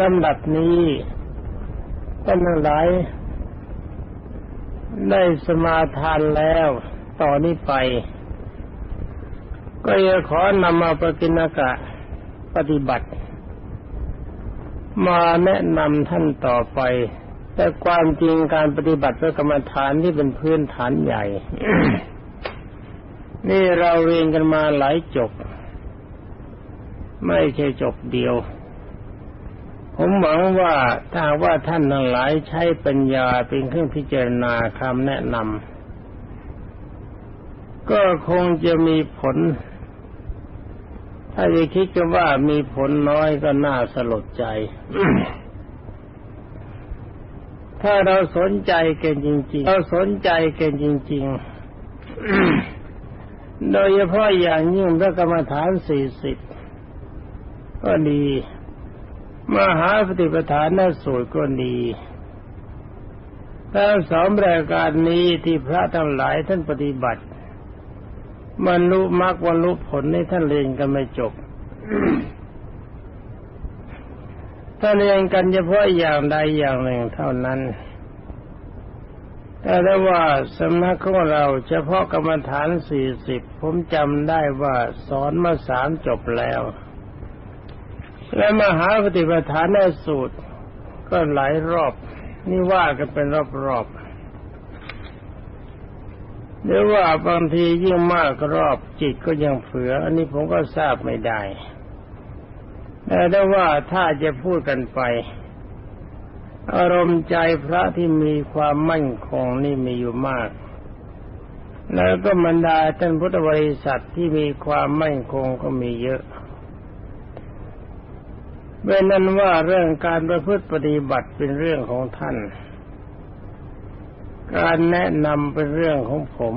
ลำดับนี้ท่านทั้งหลาย ได้สมาทานแล้วต่อนนี้ไป ก็จะขอนำมาปกิณกะปฏิบัติ มาแนะนำท่านต่อไป แต่ความจริงการปฏิบัติเพระกรรมฐานที่เป็นพื้นฐานใหญ่ นี่เราเรียนกันมาหลายจบ ไม่ใช่จบเดียว ผมหวังว่าถ้าว่าท่านทั้งหลายใช้ปัญญาเป็นเครื่องพิจารณาคำแนะนำก็คงจะมีผล ถ้าจะคิดกันว่ามีผลน้อยก็น่าสลดใจ ถ้าเราสนใจเกันจริง ๆ เราสนใจเกันจริง ๆ โดยเฉพาะอย่างยิ่งพระกรรมฐานสี่สิบก็ดี มหาปฏิปทานนสูตรก็ดีทั้งสองรายการนี้ที่พระทั้งหลายท่านปฏิบัติบรรลุมรรคบรรลุผลในท่านเรียนกันไม่จบ ท่านเรียนกันเฉพาะอย่างใดอย่างหนึ่งเท่านั้น แต่ได้ว่าสำนักของเราเฉพาะกรรมฐานสี่สิบผมจำได้ว่าสอนมาสามจบแล้ว และมหาปฏิปทานในสูตร ก็หลายรอบ นี่ว่ากันเป็นรอบๆหรือว่าบางทียิ่งมากรอบจิตก็ยังเผือ อันนี้ผมก็ทราบไม่ได้แต่ได้ว่าถ้าจะพูดกันไป อารมณ์ใจพระที่มีความมั่นคงนี่มีอยู่มากแล้วก็บรรดาท่านพุทธบริษัทที่มีความมั่นคงก็มีเยอะ เป็นนั้นว่าเรื่องการประพฤติปฏิบัติเป็นเรื่องของท่าน การแนะนำเป็นเรื่องของผม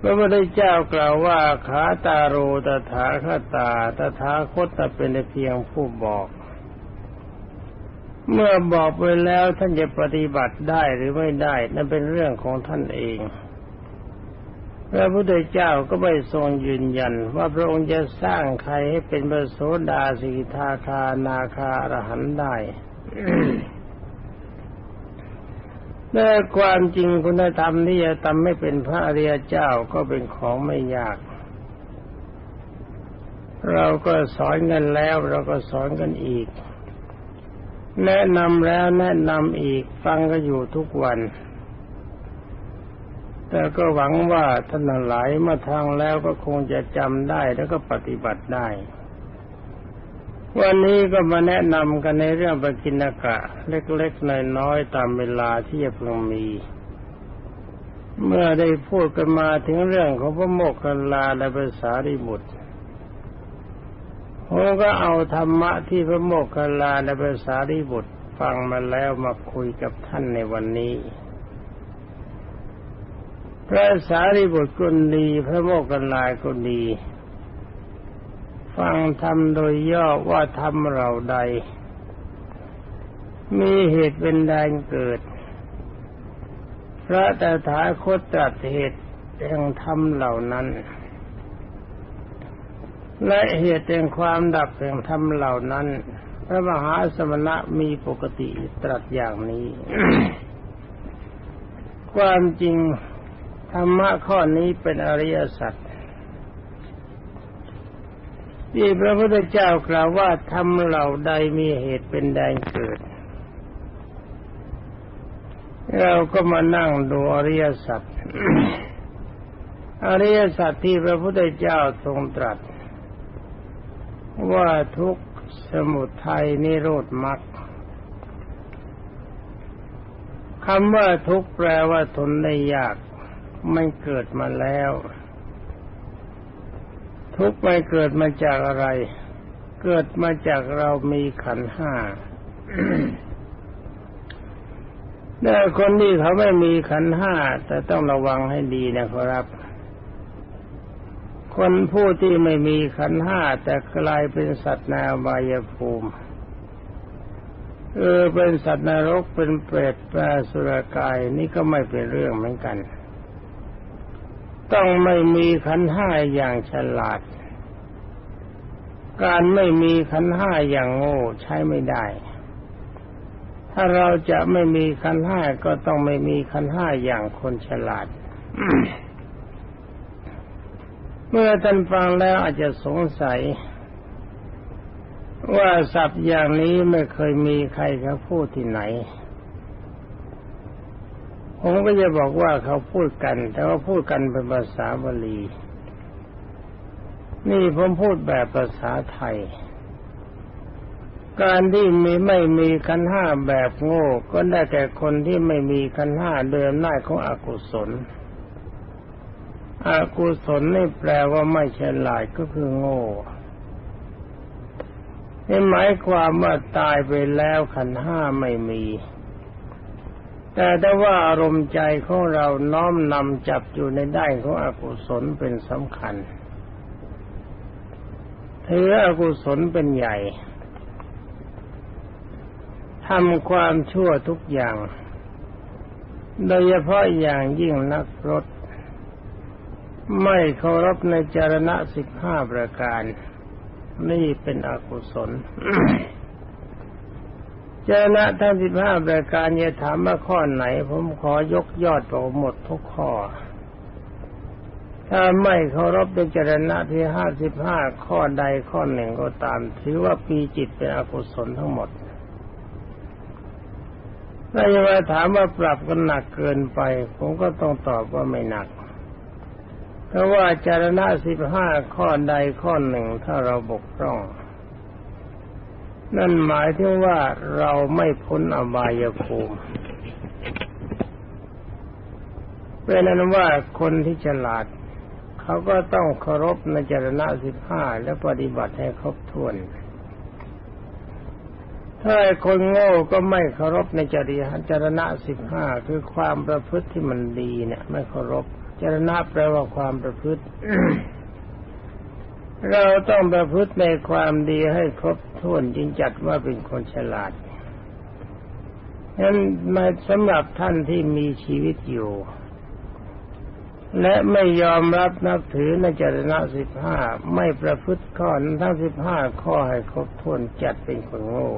พระพุทธเจ้ากล่าวว่าขาตาโรตถาคตาตถาคตเป็นเพียงผู้บอก เมื่อบอกไปแล้วท่านจะปฏิบัติได้หรือไม่ได้ นั่นเป็นเรื่องของท่านเอง พระพุทธเจ้าก็ไม่ทรงยืนยัน ว่าพระองค์จะสร้างใครให้เป็นพระโสดาสิกทาคานาคาอรหันได้แต่ความจริงคุณธรรมที่จะทำไม่เป็นพระอริยเจ้าก็เป็นของไม่ยาก เราก็สอนกันแล้วเราก็สอนกันอีก แนะนำแล้วแนะนำอีกฟังก็อยู่ทุกวัน แต่ก็หวังว่าท่านหลายมาทางแล้วก็คงจะจำได้แล้วก็ปฏิบัติได้ วันนี้ก็มาแนะนำกันในเรื่องปกินกะ เล็กๆน้อยๆตามเวลาที่จะพิ่งมี เมื่อได้พูดกันมาถึงเรื่องของพระโมกขลาและภาษาริบุตรผมก็เอาธรรมะที่พระโมกขลาและภาษาริบุตรฟังมาแล้วมาคุยกับท่านในวันนี้ พระสารีบุตรก็ดีพระโมกขันลายก็ดี ฟังธรรมโดยย่อว่าธรรมเราใด มีเหตุเป็นแดงเกิด พระตถาคตตรัสเหตุแห่งธรรมเหล่านั้น และเหตุแห่งความดับแห่งธรรมเหล่านั้น พระมหาสมณะมีปกติตรัสอย่างนี้ ความจริง ธรรมะข้อนี้เป็นอริยสัจที่พระพุทธเจ้ากล่าวว่าทำเหล่าใดมีเหตุเป็นแดงเกิด เราก็มานั่งดูอริยสัจอริยสัจที่พระพุทธเจ้าทรงตรัส ว่าทุกสมุทัยนิโรธมรรคคำว่าทุกแปลว่าทนได้ยาก มันเกิดมาแล้ว ทุกไปเกิดมาจากอะไร เกิดมาจากเรามีขันห้าแต่คนที่เขาไม่มีขันห้าแต่ต้องระวังให้ดีนะครับ คนผู้ที่ไม่มีขันห้าแต่กลายเป็นสัตว์นาบายภูมิเออเป็นสัตว์นรกเป็นเปรตแปรสุรกายนี่ก็ไม่เป็นเรื่องเหมือนกัน ต้องไม่มีขันห้าอย่างฉลาด การไม่มีขันห้าอย่างโง่ใช้ไม่ได้ ถ้าเราจะไม่มีขันห้าก็ต้องไม่มีขันห้าอย่างคนฉลาด เมื่อท่านฟังแล้วอาจจะสงสัย ว่าศัพท์อย่างนี้ไม่เคยมีใครเขาพูดที่ไหน ผมก็จะบอกว่าเขาพูดกัน แต่ว่าพูดกันเป็นภาษาบาลีนี่ผมพูดแบบภาษาไทย การที่มีไม่มีขันห้าแบบโง่ ก็ได้แก่คนที่ไม่มีขันห้าเดิมหน้าของอกุศล อกุศลนี่แปลว่าไม่ฉลาดก็คือโง่นี่หมายความว่าตายไปแล้วขันห้าไม่มี แต่ถ้าว่าอารมณ์ใจของเราน้อมนำจับอยู่ในด้านของอกุศลเป็นสำคัญถืออกุศลเป็นใหญ่ทำความชั่วทุกอย่าง โดยเฉพาะอย่างยิ่งนักรถ ไม่เคารพในจารณะสิบห้าประการ นี่เป็นอกุศล จารณะทั้งสิบห้าประการจะถามว่าข้อไหน ผมขอยกยอดบอกหมดทุกข้อ ถ้าไม่เคารพในจรณะที่ห้าสิบห้าข้อใดข้อหนึ่งก็ตาม ถือว่าปีจิตเป็นอกุศลทั้งหมดถ้าจะมาถามว่าปรับกันหนักเกินไป ผมก็ต้องตอบว่าไม่หนัก เพราะว่าจารณะสิบห้าข้อใดข้อหนึ่งถ้าเราบกพร่อง นั่นหมายถึงว่าเราไม่พ้นอบายภูมิเป็นนั้นว่าคนที่ฉลาด เขาก็ต้องเคารพในจรณะสิบห้าและปฏิบัติให้ครบถ้วน ถ้าคนโง่ก็ไม่เคารพในจริยจรณะสิบห้าคือความประพฤติที่มันดีเนี่ย ไม่เคารพจรณะแปลว่าความประพฤติ เราต้องประพฤติในความดีให้ครบถ้วนจึงจัดว่าเป็นคนฉลาดฉะนั้นมาสำหรับท่านที่มีชีวิตอยู่ และไม่ยอมรับนับถือในจรณะสิบห้าไม่ประพฤติข้อนั้นทั้งสิบห้าข้อให้ครบถ้วนจัดเป็นคนโง่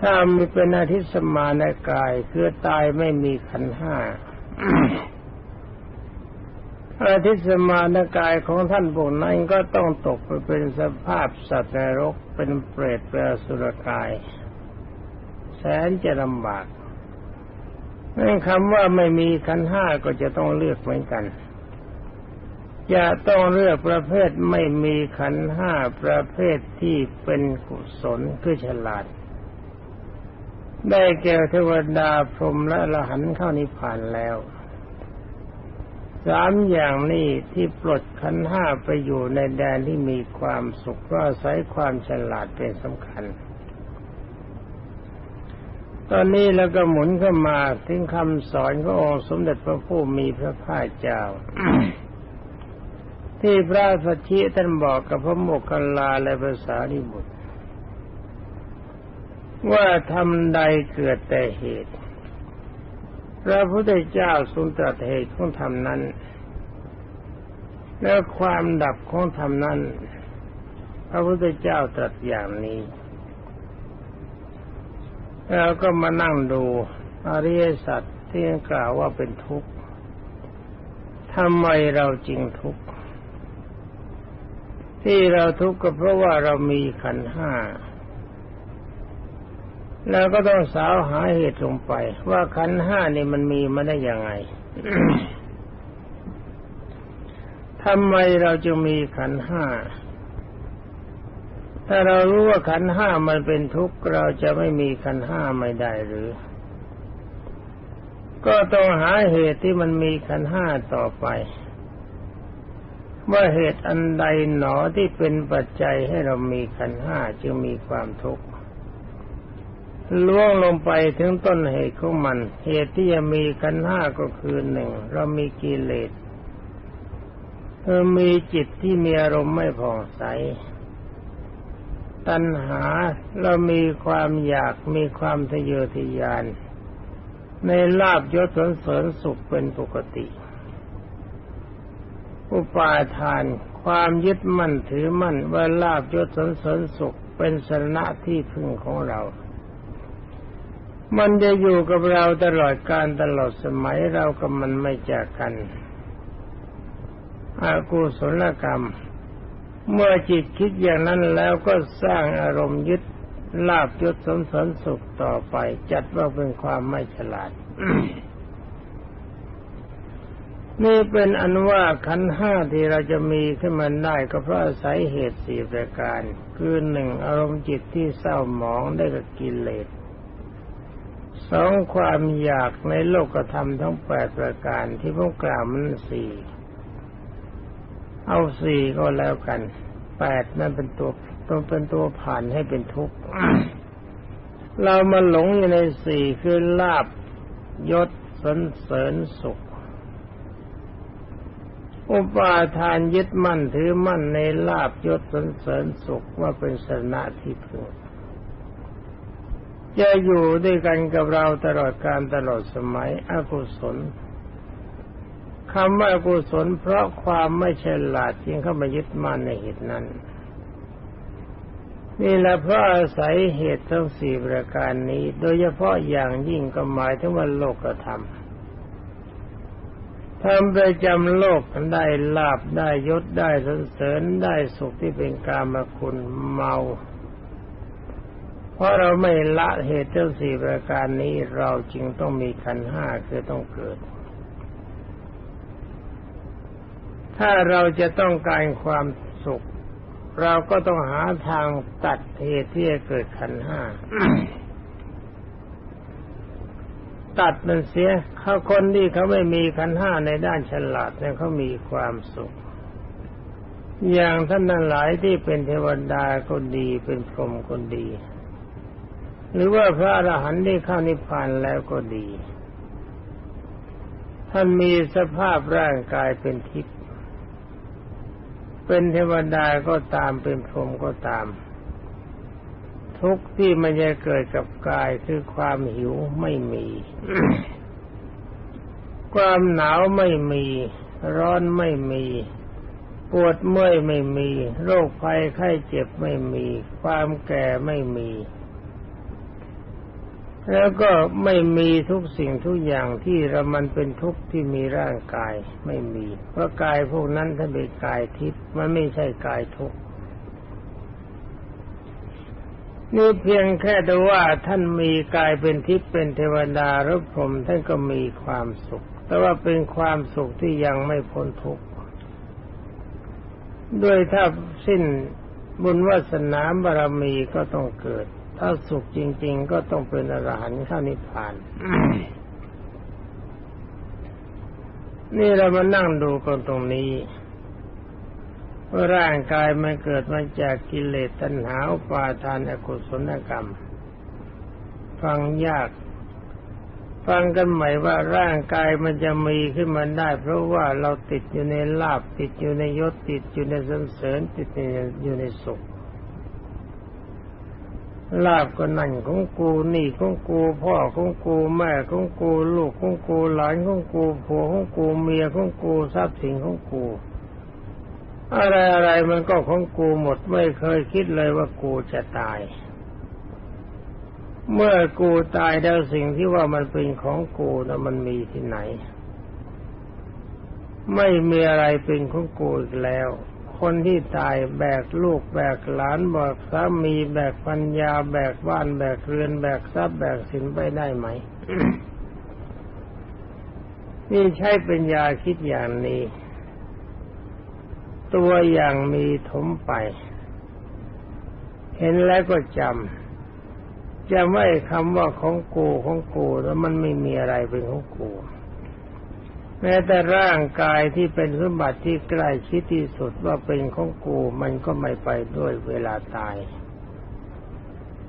ถ้ามีเป็นอาทิตย์สมาในกายคือตายไม่มีขันห้า อาทิตสมานกายของท่านพวกนั้นก็ต้องตกไปเป็นสภาพสัตว์นรกเป็นเปรตเป็นสุรกาย แสนจะลำบากนั่นคำว่าไม่มีขันห้าก็จะต้องเลือกเหมือนกันจะต้องเลือกประเภทไม่มีขันห้าประเภทที่เป็นกุศลคือฉลาด ได้แก่เทวดาพรหมและละหันเข้านิพพานแล้ว สามอย่างนี้ที่ปลดขันห้าไปอยู่ในแดนที่มีความสุขก็อาศัยความฉลาดเป็นสำคัญ ตอนนี้แล้วก็หมุนเข้ามาถึงคำสอนขององค์สมเด็จพระผู้มีพระภาคเจ้า ที่พระสัชชิท่านบอกกับพระโมคคัลลาและภาษาริบุตรว่าทำใดเกิดแต่เหตุ พระพุทธเจ้าทรงตรัสเหตุของธรรมนั้น แล้วความดับของธรรมนั้น พระพุทธเจ้าตรัสอย่างนี้ แล้วก็มานั่งดูอริยสัจที่กล่าวว่าเป็นทุกข์ทำไมเราจริงทุกข์ ที่เราทุกข์ก็เพราะว่าเรามีขันห้า แล้วก็ต้องสาวหาเหตุลงไป ว่าขันห้านี่มันมีมาได้ยังไงทำไมเราจะมีขันห้า ถ้าเรารู้ว่าขันห้ามันเป็นทุกข์เราจะไม่มีขันห้าไม่ได้หรือ ก็ต้องหาเหตุที่มันมีขันห้าต่อไป ว่าเหตุอันใดหนอที่เป็นปัจจัยให้เรามีขันห้าจึงมีความทุกข์ ล่วงลงไปถึงต้นเหตุของมัน เหตุที่จะมีขันห้าก็คือหนึ่งเรามีกิเลสเออมีจิตที่มีอารมณ์ไม่ผ่องใส ตัณหาเรามีความอยากมีความทะเยอทะยาน ในลาบยศสนเสริญสุขเป็นปกติ อุปาทานความยึดมั่นถือมั่นว่าลาบยศสนเสริญสุขเป็นสรณะที่พึ่งของเรา มันจะอยู่กับเราตลอดการตลอดสมัยเรากับมันไม่จากกันอากุศลกรรม เมื่อจิตคิดอย่างนั้นแล้วก็สร้างอารมณ์ยึดลาบยศสนเสริญสุขต่อไป จัดว่าเป็นความไม่ฉลาด นี่เป็นอันว่าขันห้าที่เราจะมีขึ้นมาได้ก็เพราะอาศัยเหตุสี่ประการ คือหนึ่งอารมณ์จิตที่เศร้าหมองได้กับกิเลส สองความอยากในโลกธรรมทั้งแปดประการที่พวกกล่าวมันสี่เอาสี่ก็แล้วกันแปดนั่นเป็นตัวต้องเป็นตัวผ่านให้เป็นทุกข์เรามาหลงอยู่ในสี่คือลาบยศสนเสริญสุข อุปาทานยึดมั่นถือมั่นในลาบยศสนเสริญสุขว่าเป็นสนะที่พึง จะอยู่ด้วยกันกับเราตลอดการตลอดสมัยอกุศลคำว่าอกุศลเพราะความไม่ฉลาดจึงเข้ามายึดมั่นในเหตุนั้น นี่แหละเพราะอาศัยเหตุทั้งสี่ประการนี้ โดยเฉพาะอย่างยิ่งก็หมายถึงว่าโลกธรรมทำไปจำโลกได้ลาบได้ยศได้สนเสริญได้สุขที่เป็นกามคุณเมา เพราะเราไม่ละเหตุทั้งสี่ประการนี้เราจึงต้องมีขันห้าคือต้องเกิด ถ้าเราจะต้องการความสุข เราก็ต้องหาทางตัดเหตุที่จะเกิดขันห้าตัดมันเสียเขาคนที่เขาไม่มีขันห้าในด้านฉลาดเนี่ยเขามีความสุข อย่างท่านนั้นหลายที่เป็นเทวดาก็ดีเป็นพรหมก็ดี หรือว่าพระอรหันต์ที่เข้านิพพานแล้วก็ดี ท่านมีสภาพร่างกายเป็นทิพย์เป็นเทวดาก็ตามเป็นพรหมก็ตาม ทุกที่มันจะเกิดกับกายคือความหิวไม่มี ความหนาวไม่มี ร้อนไม่มีปวดเมื่อยไม่มี โรคภัยไข้เจ็บไม่มี ความแก่ไม่มี แล้วก็ไม่มีทุกสิ่งทุกอย่างที่เรามันเป็นทุกข์ที่มีร่างกายไม่มี เพราะกายพวกนั้นถ้าเป็นกายทิพย์มันไม่ใช่กายทุกข์นี่เพียงแค่แต่ว่าท่านมีกายเป็นทิพย์เป็นเทวดาหรือพรหมท่านก็มีความสุข แต่ว่าเป็นความสุขที่ยังไม่พ้นทุกข์ด้วยถ้าสิ้นบุญวาสนาบารมีก็ต้องเกิด ถ้าสุขจริง ๆ ก็ต้องเป็นอรหันต์ข้านิพพาน นี่เรามานั่งดูกันตรงนี้ว่าร่างกายมันเกิดมาจากกิเลสตัณหาปาทานอกุศลกรรม ฟังยาก ฟังกันใหม่ว่าร่างกายมันจะมีขึ้นมาได้ เพราะว่าเราติดอยู่ในลาบติดอยู่ในยศติดอยู่ในสันเสริญติดอยู่ในสุข ลาบก็นั่นของกูนี่ของกูพ่อของกูแม่ของกูลูกของกูหลานของกูผัวของกูเมียของกูทรัพย์สินของกู อะไรอะไรมันก็ของกูหมดไม่เคยคิดเลยว่ากูจะตาย เมื่อกูตายแล้วสิ่งที่ว่ามันเป็นของกูนะมันมีที่ไหน ไม่มีอะไรเป็นของกูอีกแล้ว คนที่ตายแบกลูกแบกหลานแบกสามีแบกปัญญา แบกบ้านแบกเรือนแบกทรัพย์แบกสินไปได้ไหม นี่ใช้ปัญญาคิดอย่างนี้ ตัวอย่างมีถมไป เห็นแล้วก็จำจะไม่คำว่าของกูของกูแล้วมันไม่มีอะไรเป็นของกู แม้แต่ร่างกายที่เป็นสมบัติที่ใกล้ชิดที่สุดว่าเป็นของกูมันก็ไม่ไปด้วยเวลาตาย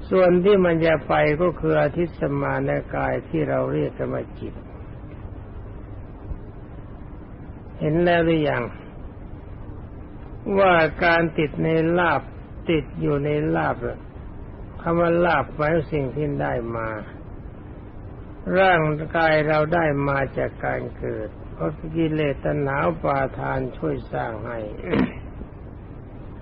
ส่วนที่มันจะไปก็คืออาทิตย์สมาในกายที่เราเรียกกันว่าจิต เห็นแล้วหรือยังว่าการติดในลาบติดอยู่ในลาบคำว่าลาบหมายสิ่งที่ได้มา ร่างกายเราได้มาจากการเกิด เพราะกิเลสตัณหาปาทานช่วยสร้างให้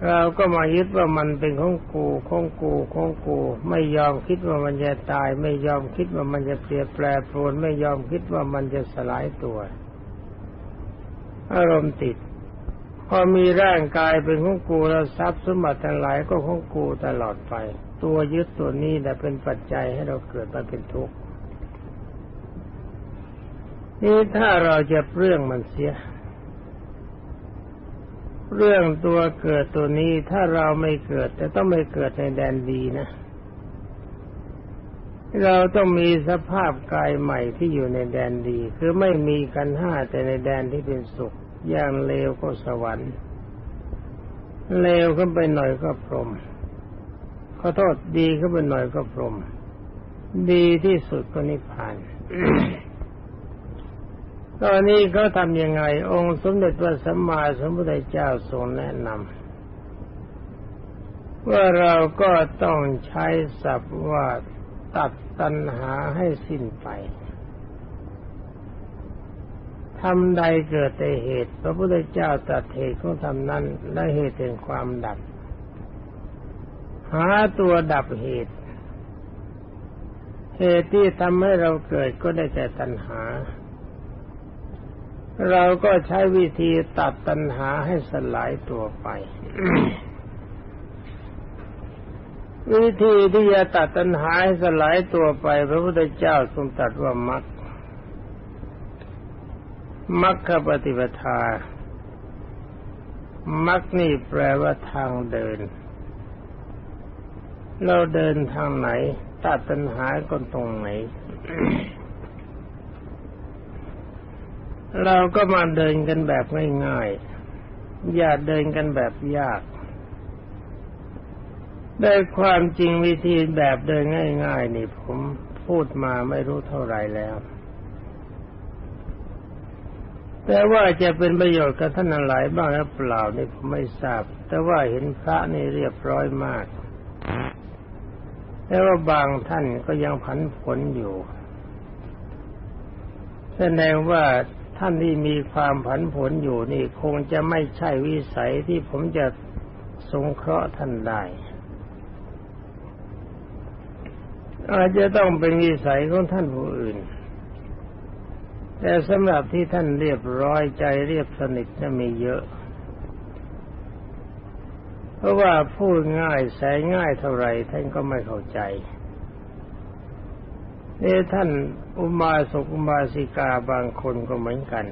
เราก็มายึดว่ามันเป็นของกูของกูของกู ไม่ยอมคิดว่ามันจะตาย ไม่ยอมคิดว่ามันจะเปลี่ยนแปลปรวนไม่ยอมคิดว่ามันจะสลายตัว อารมณ์ติด พอมีร่างกายเป็นของกูแล้วทรัพย์สมบัติทั้งหลายก็ของกูตลอดไป ตัวยึดตัวนี้แหละเป็นปัจจัยให้เราเกิดมาเป็นทุกข์ นี่ถ้าเราจะเปลื้องมันเสีย เรื่องตัวเกิดตัวนี้ถ้าเราไม่เกิด แต่ต้องไม่เกิดในแดนดีนะ เราต้องมีสภาพกายใหม่ที่อยู่ในแดนดี คือไม่มีกันห้าแต่ในแดนที่เป็นสุข อย่างเลวก็สวรรค์ เลวขึ้นไปหน่อยก็พรหมขอโทษดีขึ้นไปหน่อยก็พรหมดีที่สุดก็นิพพาน ตอนนี้เขาทำยังไง องค์สมเด็จพระสัมมาสัมพุทธเจ้าทรงแนะนำว่าเราก็ต้องใช้ศัพท์ว่าตัดตัณหาให้สิ้นไปทำใดเกิดแต่เหตุ พระพุทธเจ้าตัดเหตุของทำนั้นและเหตุแห่งความดับ หาตัวดับเหตุ เหตุที่ทำให้เราเกิดก็ได้แต่ตัณหา เราก็ใช้วิธีตัดตัณหาให้สลายตัวไป วิธีที่จะตัดตัณหาให้สลายตัวไป พระพุทธเจ้าทรงตรัสว่ามัคมัคคปฏิปทา มัคนี่แปลว่าทางเดิน เราเดินทางไหน ตัดตัณหาก็ตรงไหน เราก็มาเดินกันแบบง่ายๆ อย่าเดินกันแบบยาก ได้ความจริงวิธีแบบเดินง่าย ๆ นี่ผมพูดมาไม่รู้เท่าไรแล้ว แต่ว่าจะเป็นประโยชน์กับท่านหลายบ้างหรือเปล่านี่ผมไม่ทราบ แต่ว่าเห็นพระนี่เรียบร้อยมาก แต่ว่าบางท่านก็ยังผันผวนอยู่แสดงว่า ท่านที่มีความผันผวนอยู่นี่คงจะไม่ใช่วิสัยที่ผมจะสงเคราะห์ท่านได้อาจจะต้องเป็นวิสัยของท่านผู้อื่น แต่สำหรับที่ท่านเรียบร้อยใจเรียบสนิทจะมีเยอะ เพราะว่าพูดง่ายแสง่ายเท่าไรท่านก็ไม่เข้าใจ นี่ท่านอุมาสกอุมาสิกาบางคนก็เหมือนกัน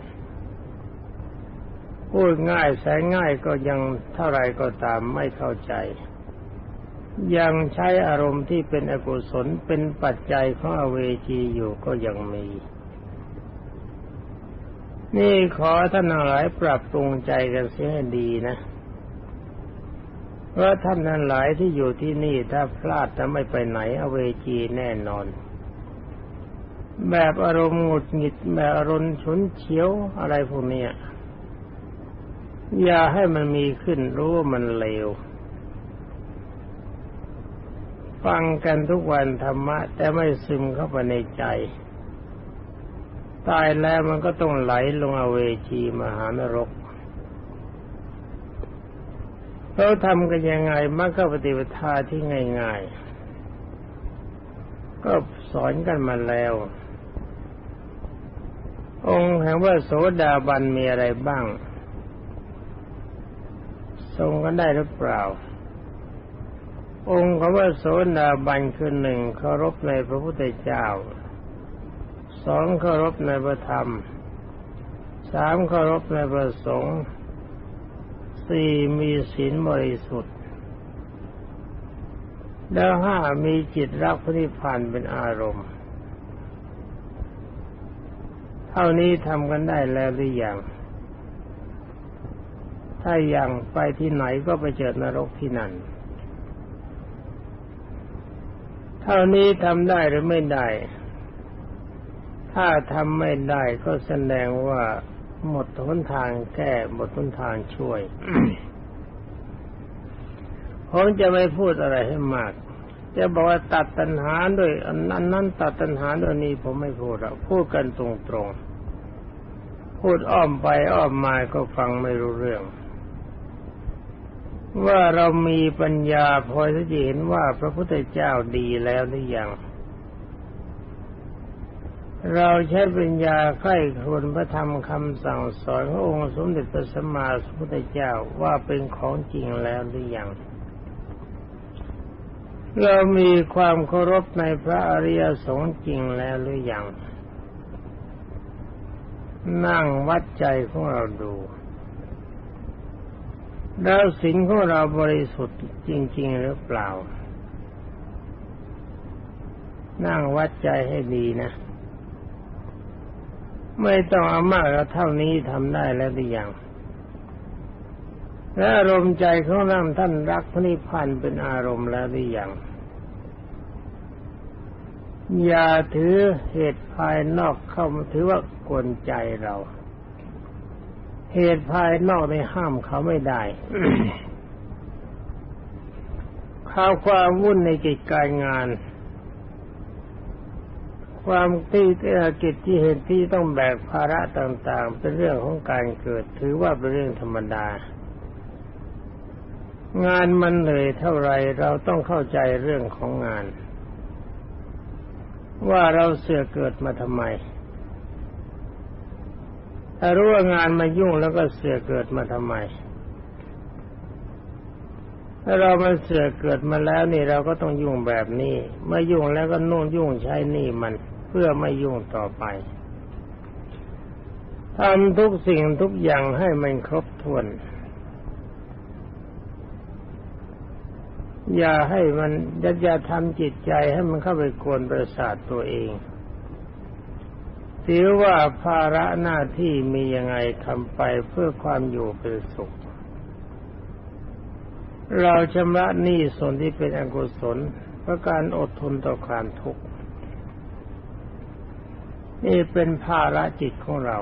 พูดง่ายแสนง่ายก็ยังเท่าไรก็ตามไม่เข้าใจ ยังใช้อารมณ์ที่เป็นอกุศลเป็นปัจจัยของอเวจีอยู่ก็ยังมี นี่ขอท่านหลายปรับปรุงใจกันเสียให้ดีนะเพราะท่านนั้นหลายที่อยู่ที่นี่ถ้าพลาดจะไม่ไปไหนอเวจีแน่นอน แบบอารมณ์หงุดหงิดแบบอารมณ์ฉุนเฉียวอะไรพวกนี้อย่าให้มันมีขึ้นรู้ว่ามันเลวฟังกันทุกวันธรรมะ แต่ไม่ซึมเข้าไปในใจ ตายแล้วมันก็ต้องไหลลงอเวจีมหานรกเขาทำกันยังไงมักก็ปฏิปทาที่ง่าย ๆ ก็สอนกันมาแล้ว องค์แห่งว่าโสดาบันมีอะไรบ้าง ทรงกันได้หรือเปล่า องค์คำว่าโสดาบันคือหนึ่งเคารพในพระพุทธเจ้าสองเคารพในพระธรรมสามเคารพในพระสงฆ์สี่มีศีลบริสุทธิ์ แล้วห้ามีจิตรักพระนิพพานเป็นอารมณ์ เท่านี้ทำกันได้แล้วหรือยังถ้ายังไปที่ไหนก็ไปเจอนรกที่นั่น เท่านี้ทำได้หรือไม่ได้ ถ้าทำไม่ได้ก็แสดงว่า หมดทนทางแก้หมดทนทางช่วยผมจะไม่พูดอะไรให้มาก จะบอกว่าตัดตัณหาด้วยอันนั้นนั้นตัดตัณหาด้วยนี้ผมไม่พูดหรอกพูดกันตรงๆพูดอ้อมไปอ้อมมาก็ฟังไม่รู้เรื่อง ว่าเรามีปัญญาพอจะเห็นว่าพระพุทธเจ้าดีแล้วหรือยังเราใช้ปัญญาใคร่ควญพระธรรมคำสั่งสอนขององค์สมเด็จพระสัมมาสัมพุทธเจ้าว่าเป็นของจริงแล้วหรือยัง เรามีความเคารพในพระอริยสงฆ์จริงแล้วหรือยัง นั่งวัดใจของเราดู แล้วสิงของเราบริสุทธิ์จริง ๆ หรือเปล่า นั่งวัดใจให้ดีนะ ไม่ต้องเอามากแล้วเท่านี้ทำได้แล้วหรือยัง และอารมณ์ใจของเราท่านรักพระนิพพานเป็นอารมณ์แล้วหรือยังอย่าถือเหตุภายนอกเข้ามาถือว่ากวนใจเรา เหตุภายนอกในห้ามเขาไม่ได้ข้าวความวุ่นในกิจการงาน ความที่กิจที่เห็นที่ต้องแบกภาระต่าง ๆ เป็นเรื่องของการเกิด ถือว่าเป็นเรื่องธรรมดา งานมันเหนื่อยเท่าไรเราต้องเข้าใจเรื่องของงาน ว่าเราเสือเกิดมาทำไม ถ้ารู้ว่างานมายุ่งแล้วก็เสือเกิดมาทำไม ถ้าเรามันเสือเกิดมาแล้วนี่เราก็ต้องยุ่งแบบนี้เมื่อยุ่งแล้วก็นุ่งยุ่งใช้นี่มันเพื่อไม่ยุ่งต่อไปทำทุกสิ่งทุกอย่างให้มันครบถ้วน อย่าให้มันอย่าทำจิตใจให้มันเข้าไปกวนประสาทตัวเองถือว่าภาระหน้าที่มียังไงทำไปเพื่อความอยู่เป็นสุข เราชำระหนี้ส่วนที่เป็นอกุศลเพราะการอดทนต่อความทุกข์ นี่เป็นภาระจิตของเรา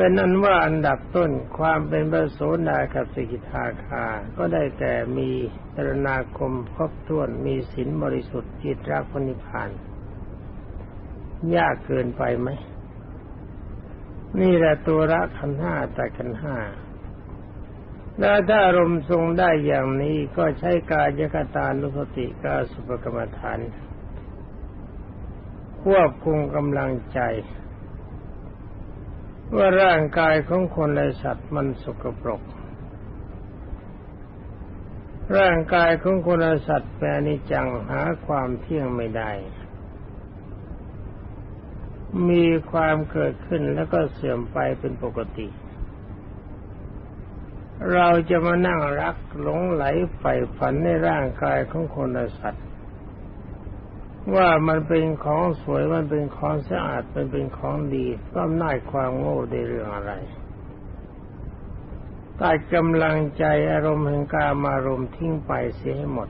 เป็นนั้นว่าอันดับต้นความเป็นพระโสดากับสิกิทาคา ก็ได้แต่มีตรนาคมครบถ้วนมีศีลบริสุทธิ์จิตรักพนิพพานยากเกินไปไหม นี่แหละตัวละขันห้าแต่ขันห้าแล้วถ้าอารมณ์ทรงได้อย่างนี้ก็ใช้กายกตานุสติกาสุปกรรมฐาน ควบคุมกำลังใจ ว่าร่างกายของคนและสัตว์มันสกปรก ร่างกายของคนและสัตว์แปรนิจังหาความเที่ยงไม่ได้ มีความเกิดขึ้นแล้วก็เสื่อมไปเป็นปกติ เราจะมานั่งรักหลงไหลใฝ่ฝันในร่างกายของคนและสัตว์ ว่ามันเป็นของสวยมันเป็นของสะอาดมันเป็นของดีก็น่ายความโง่ในเรื่องอะไรตัดกำลังใจอารมณ์แห่งกามารมณ์ทิ้งไปเสียให้หมด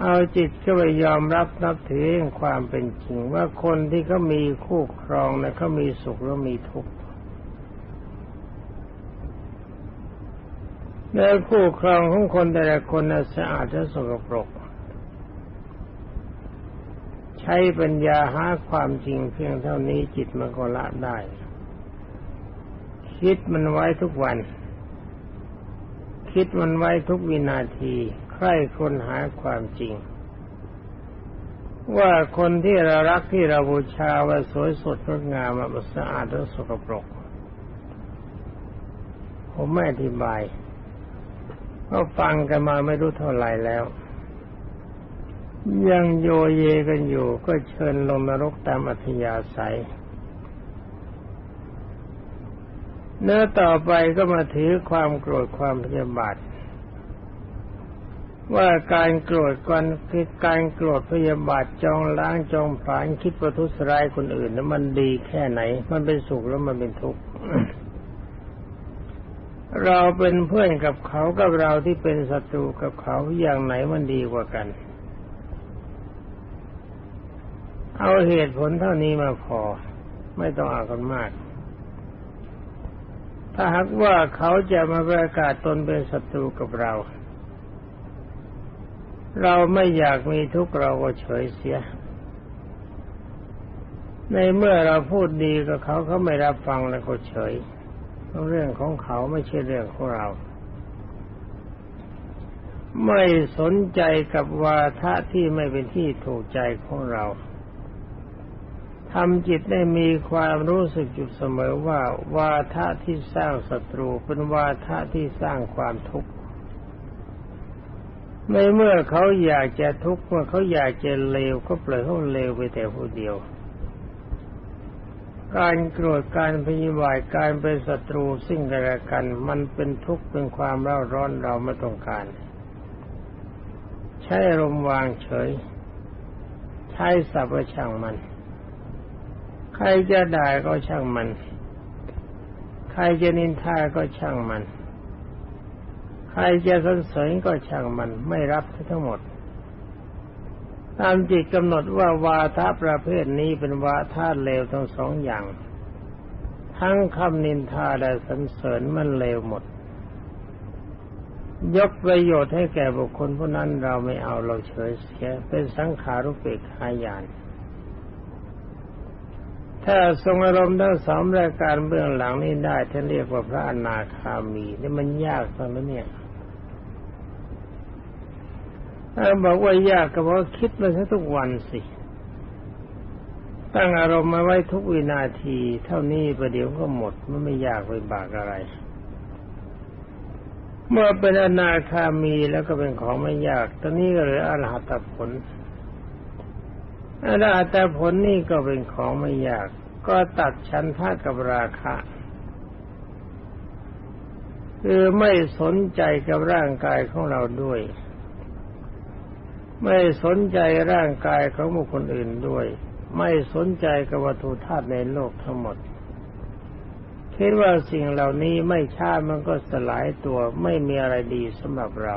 เอาจิตเข้าไปยอมรับนับถือความเป็นจริงว่าคนที่เขามีคู่ครองนะเขามีสุขหรือมีทุกข์แล้วคู่ครองของคนแต่ละคนนะสะอาดและสกปรก ใช้ปัญญาหาความจริงเพียงเท่านี้จิตมันก็ละได้ คิดมันไว้ทุกวัน คิดมันไว้ทุกวินาทีใคร่คนหาความจริง ว่าคนที่เรารักที่เราบูชาว่าสวยสดงดงามมันสะอาดและสกปรก ผมไม่อธิบายก็ฟังกันมาไม่รู้เท่าไหร่แล้ว ยังโยเยกันอยู่ก็เชิญลงนรกตามอัธยาศัย เนื้อต่อไปก็มาถือความโกรธความพยาบาทว่าการโกรธกันคือการโกรธพยาบาทจองล้างจองผานคิดประทุษร้ายคนอื่นนั้นมันดีแค่ไหน มันเป็นสุขแล้วมันเป็นทุกข์เราเป็นเพื่อนกับเขากับเราที่เป็นศัตรูกับเขาอย่างไหนมันดีกว่ากัน เอาเหตุผลเท่านี้มาพอ ไม่ต้องอากันมาก ถ้าหากว่าเขาจะมาประกาศตนเป็นศัตรูกับเรา เราไม่อยากมีทุกข์เราก็เฉยเสีย ในเมื่อเราพูดดีกับเขาเขาไม่รับฟังแล้วก็เฉยเรื่องของเขาไม่ใช่เรื่องของเรา ไม่สนใจกับวาทะที่ไม่เป็นที่ถูกใจของเรา ทำจิตได้มีความรู้สึกอยู่เสมอว่า วาทะที่สร้างศัตรูเป็นวาทะที่สร้างความทุกข์ในเมื่อเขาอยากจะทุกข์เมื่อเขาอยากจะเลวก็ปล่อยเขาเลวไปแต่ผู้เดียว การโกรธการพยาบาทการเป็นศัตรูซึ่งกันและกัน มันเป็นทุกข์เป็นความเร่าร้อนเราไม่ต้องการ ใช้อารมวางเฉย ใช้สับประช่างมัน ใครจะด่าก็ช่างมัน ใครจะนินทาก็ช่างมัน ใครจะสรรเสริญก็ช่างมัน ไม่รับทั้งหมด ตามจิตกำหนดว่าวาทะประเภทนี้เป็นวาทะเลวทั้งสองอย่าง ทั้งคำนินทาและสรรเสริญมันเลวหมด ยกประโยชน์ให้แก่บุคคลผู้นั้นเราไม่เอาเราเฉยเสียเป็นสังขารุปเปกขายาน ถ้าทรงอารมณ์ทั้งสองรายการเบื้องหลังนี้ได้ท่านเรียกว่าพระอนาคามีนี่มันยากตรงนั้นเนี่ยถ้าบอกว่ายากก็เพราะคิดมาทุกวันสิ ตั้งอารมณ์มาไว้ทุกวินาที เท่านี้ประเดี๋ยวก็หมดมันไม่ยากไปบากอะไร เมื่อเป็นอนาคามีแล้วก็เป็นของไม่ยาก ตอนนี้ก็เหลืออรหัตผล อรหัตผลนี่ก็เป็นของไม่ยาก ก็ตัดชั้นท่ากับราคะ คือไม่สนใจกับร่างกายของเราด้วย ไม่สนใจร่างกายของบุคคลอื่นด้วย ไม่สนใจกับวัตถุธาตุในโลกทั้งหมดคิดว่าสิ่งเหล่านี้ไม่ช้ามันก็สลายตัวไม่มีอะไรดีสำหรับเรา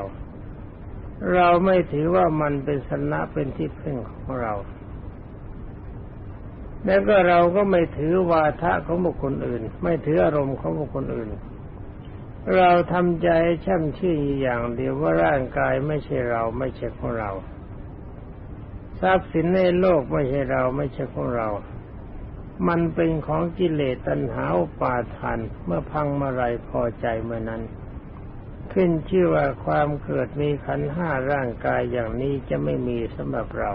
เราไม่ถือว่ามันเป็นสนะเป็นที่พึ่งของเรา แล้วก็เราก็ไม่ถือวาทะของบุคคลอื่น ไม่ถืออารมณ์ของบุคคลอื่น เราทำใจช่ำชื่ออย่างเดียวว่าร่างกายไม่ใช่เราไม่ใช่ของเรา ทรัพย์สินในโลกไม่ใช่เราไม่ใช่ของเรา มันเป็นของกิเลสตัณหาปาทานเมื่อพังเมื่อไรพอใจเมื่อนั้น ขึ้นชื่อว่าความเกิดมีขันห้าร่างกายอย่างนี้จะไม่มีสำหรับเรา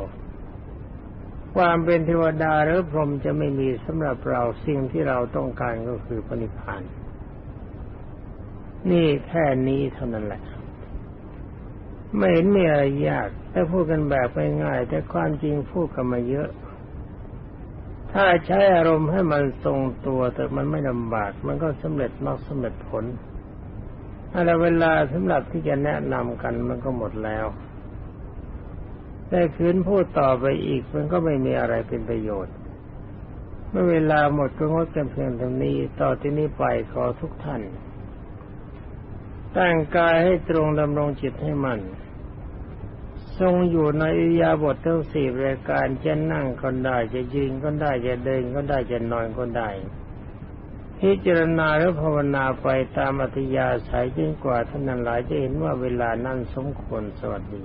ความเป็นเทวดาหรือพรหมจะไม่มีสำหรับเราสิ่งที่เราต้องการก็คือปณิพาน นี่แค่นี้เท่านั้นแหละ ไม่เห็นมีอะไรยากถ้าพูดกันแบบง่ายๆแต่ความจริงพูดกันมาเยอะ ถ้าใช้อารมณ์ให้มันทรงตัวแต่มันไม่ลำบาก มันก็สำเร็จมากสำเร็จผลอะไรเวลาสำหรับที่จะแนะนำกันมันก็หมดแล้ว แต่คืนพูดต่อไปอีกมันก็ไม่มีอะไรเป็นประโยชน์ เมื่อเวลาหมดก็งดกันเพียงเท่านี้ต่อที่นี้ไปขอทุกท่าน ตั้งกายให้ตรงดำรงจิตให้มันทรงอยู่ในอิยาบถทั้งสี่รายการจะนั่งก็ได้จะยืนก็ได้จะเดินก็ได้จะนอนก็ได้พิจารณาหรือภาวนาไปตามอัธยาศัยจนกว่าท่านนั้นหลายจะเห็นว่าเวลานั้นสมควรสวัสดี